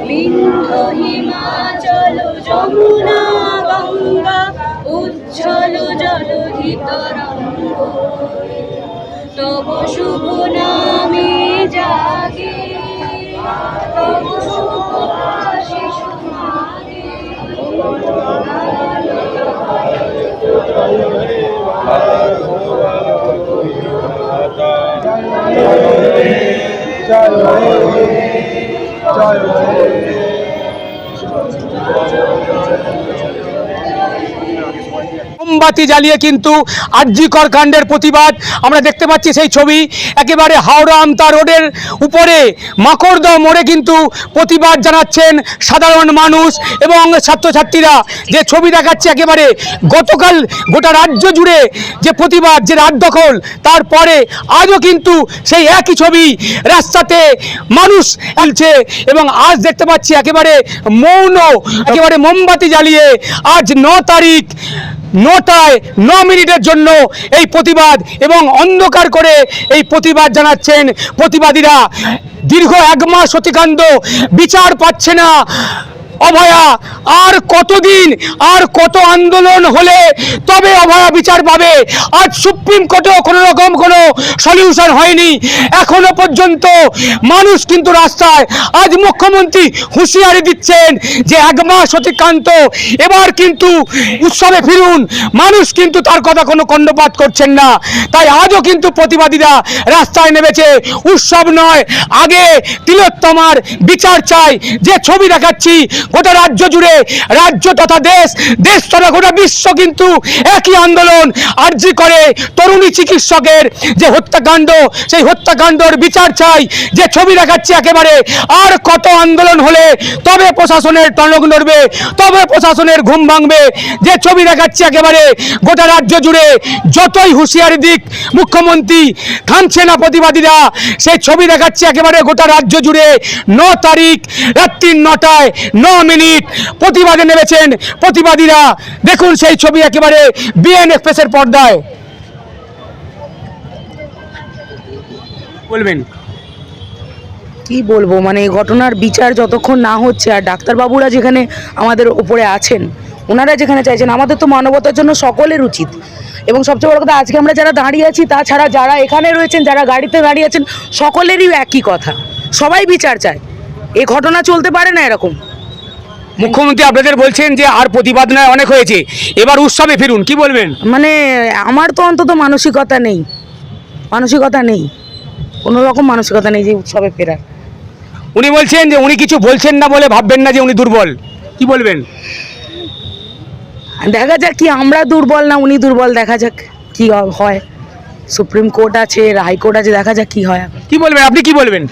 বিন্ধ হিমাচল যমুনা গঙ্গা উচ্ছল জলধি তরঙ্গ তব শুভ নামে জাগে জয় হরে। জয় হরে। মোমবাতি জ্বালিয়ে কিন্তু আরজিকর কাণ্ডের প্রতিবাদ আমরা দেখতে পাচ্ছি সেই ছবি। একেবারে হাওড়া আমতা রোডের উপরে মাকড়দহ মোড়ে কিন্তু প্রতিবাদ জানাচ্ছেন সাধারণ মানুষ এবং ছাত্রছাত্রীরা। যে ছবি দেখাচ্ছে একেবারে গতকাল গোটা রাজ্য জুড়ে যে প্রতিবাদ, যে রাত দখল, তারপরে আজও কিন্তু সেই একই ছবি রাস্তাতে মানুষ আলছে এবং আজ দেখতে পাচ্ছি একেবারে মৌন, একেবারে মোমবাতি জ্বালিয়ে আজ ন তারিখ নটায় ন মিনিটের জন্য এই প্রতিবাদ এবং অন্ধকার করে এই প্রতিবাদ জানাচ্ছেন প্রতিবাদীরা। দীর্ঘ এক মাস অতিকান্ত বিচার পাচ্ছে না। অভয়া, আর কতদিন, আর কত আন্দোলন হলে তবে অভয়া বিচার পাবে? আজ সুপ্রিম কোর্টেও কোনো রকম কোনো সলিউশন হয়নি। এখনও পর্যন্ত মানুষ কিন্তু রাস্তায়, আজ মুখ্যমন্ত্রী হুঁশিয়ারি দিচ্ছেন যে এক মাস অতিক্রান্ত, এবার কিন্তু উৎসবে ফিরুন। মানুষ কিন্তু তার কথা কোনো কর্ণপাত করছেন না। তাই আজও কিন্তু প্রতিবাদীরা রাস্তায় নেমেছে। উৎসব নয়, আগে তিলোত্তমার বিচার চাই। যে ছবি দেখাচ্ছি গোটা রাজ্য জুড়ে, রাজ্য তথা দেশ দেশ তথা গোটা বিশ্ব কিন্তু একই আন্দোলন আর্জি করে তরুণী চিকিৎসকের যে হত্যাকাণ্ড, সেই হত্যাকাণ্ডর বিচার চাই, যে ছবি দেখাচ্ছে একেবারে। আর কত আন্দোলন হলে তবে প্রশাসনের টনক নড়বে, তবে প্রশাসনের ঘুম ভাঙবে। যে ছবি দেখাচ্ছি একেবারে গোটা রাজ্য জুড়ে, যতই হুঁশিয়ারি দিক, মুখ্যমন্ত্রী থামছে না প্রতিবাদীরা। সেই ছবি দেখাচ্ছি একেবারে গোটা রাজ্য জুড়ে, ন তারিখ রাত্রি নটায়, ন মিনিট প্রতিবাদে নেমেছেন প্রতিবাদীরা। দেখুন সেই ছবি একেবারে বিএন এক্সপ্রেসের পর্দায়। বলবেন। কি বলব? মানে এই ঘটনার বিচার যতক্ষণ না হচ্ছে আর ডাক্তারবাবুরা যেখানে আমাদের উপরে আছেন ওনারা যেখানে চাইছেন আমাদের তো মানবতার জন্য সকলের উচিত। এবং সবচেয়ে বড় কথা আজকে আমরা যারা দাঁড়িয়ে আছি তাছাড়া যারা এখানে রয়েছেন যারা গাড়িতে দাঁড়িয়ে আছেন সকলেরই একই কথা। সবাই বিচার চায়। এই ঘটনা চলতে পারে না এরকম। মুখ্যমন্ত্রী আপনাদের বলছেন যে আর প্রতিবাদ নয় অনেক হয়েছে। এবার উৎসবে ফিরুন কি বলবেন? মানে আমার তো অন্তত মানসিকতা নেই। মানসিকতা নেই। কোনো রকম মানসিকতা নেই যে উৎসবে ফেরার। উনি বলছেন যে উনি কিছু বলছেন না বলে ভাববেন না যে উনি দুর্বল। কি বলবেন? দেখা যাক কি আমরা দুর্বল না উনি দুর্বল দেখা যাক কি হয়। সুপ্রিম কোর্ট আছে হাইকোর্ট আছে দেখা যাক কি হয়। কি বলবেন? আপনি কি বলবেন?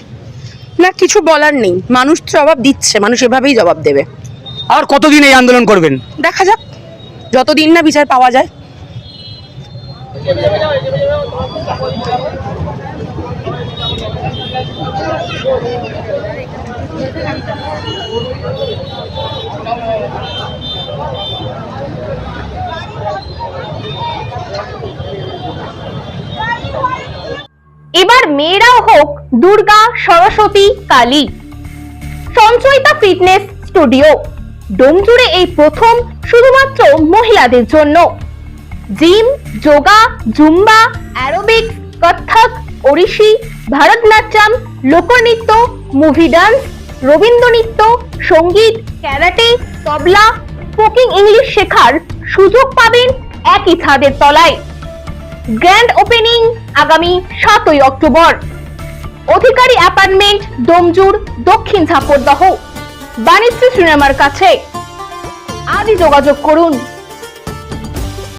না কিছু বলার নেই। মানুষ জবাব দিচ্ছে মানুষ এভাবেই জবাব দেবে। আর কতদিন এই আন্দোলন করবেন? দেখা যাক। যতদিন না বিচার পাওয়া যায়। এবার মেয়েরাও হোক Durga Saraswati Kali. Sanchayita fitness studio. ডোমজুড়ে এই প্রথম শুধুমাত্র মহিলাদের জন্য। Gym, yoga, zumba aerobics Kathak Odissi, Bharatanatyam, লোকনৃত্য, মুভি ডান্স রবীন্দ্র নৃত্য সংগীত, ক্যারাটে, তবলা, স্পোকিং ইংলিশ শেখার সুযোগ পাবেন একই ছাদের তলায়। গ্র্যান্ড ওপেনিং আগামী সাতই অক্টোবর। অধিকারী অ্যাপার্টমেন্ট ডোমজুর দক্ষিণ ঝাপরদহ বাণিজ্য সিনেমার কাছে। আজই যোগাযোগ করুন।